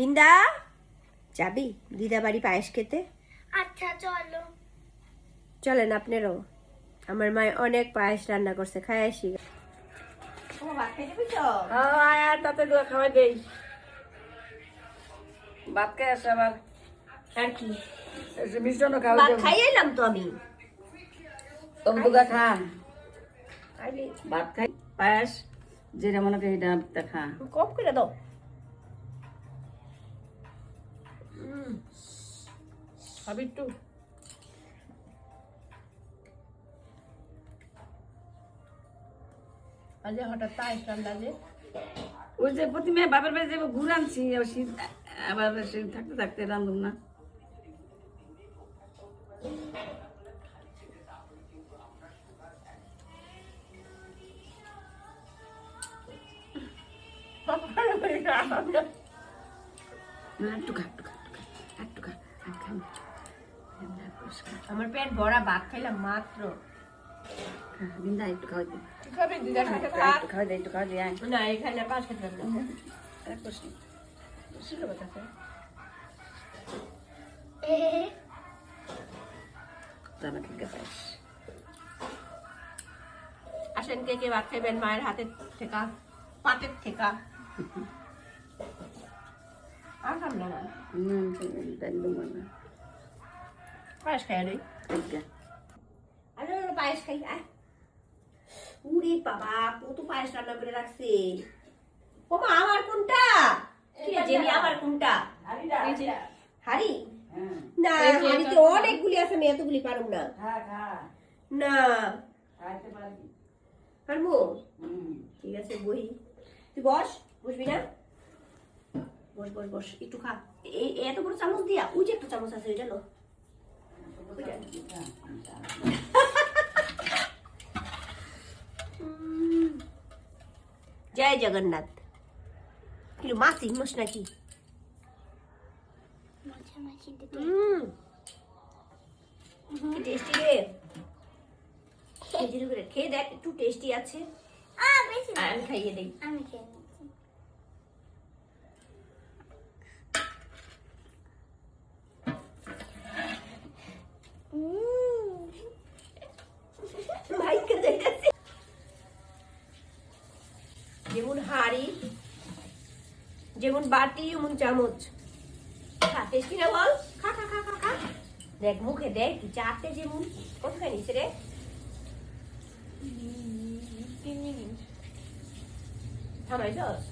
বিন্দা যাবি? দিদা বাড়ি পায়েস খেতে? আচ্ছা চলো। চলেন আপনারও। আমার মায় অনেক পায়েস রান্না করছে খাই আসি। খাওয়াই দেই। ভাত খাই আসে আবার। আর কি? মিষ্টান্ন খাওয়াই ভাত খাই এলাম তো আমি। খা ভাত খাই পায়েস। যেটা মনে করি এটা তা খা কম করে দাও। খাবি একটু। আজ হঠাৎ পায়েস রান্না যে। ওই যে প্রতিমে বাপের বাড়ি যাব ঘুরে আনছি আবার শীত আবার শীত থাকতে থাকতে রান্ধুম না। আমার পেট ভরা ভাত খাইলাম মাত্র। বিন্দা একটু খাওয়াই দে। খাবে? দিদার সাথে একটু খাওয়াই একটু না এখানে পাঁচ খেতে আসেন কে কে ভাত খাইবেন? মায়ের হাতের ঠেকা পাতের ঠেকা। আর খাম না না হুম একদম না পায়েস খাই রে ঠিক আরে পায়েস খাই আয় উরে বাবা কত পায়েস রান্না করে রাখছে ও মা আমার কোনটা কি রে জেনি আমার কোনটা হাড়ি হ্যাঁ না হাড়িতে অনেকগুলি আছে আমি এতগুলি পারুম না খা খা না খাইতে পারবি পারব হুম ঠিক আছে বই তুই বস বসবি না? বস বস বস একটু খা। এই এত বড় চামচ দিয়া ওই যে একটা চামচ আছে ওইটা লো। জয় জগন্নাথ। কিন্তু মাসি মশ নাকি? টেস্টি রে? খেয়ে করে খেয়ে দেখ একটু টেস্টি আছে। আমি খাইয়ে দিই। আমি খেয়ে যেমন হাড়ি যেমন বাটি এমন চামচ। খা টেস্টি না বল? খা খা খা খা খা। দেখ মুখে দেখ কি যেমন। কোথায় নিছে রে? থামাই দশ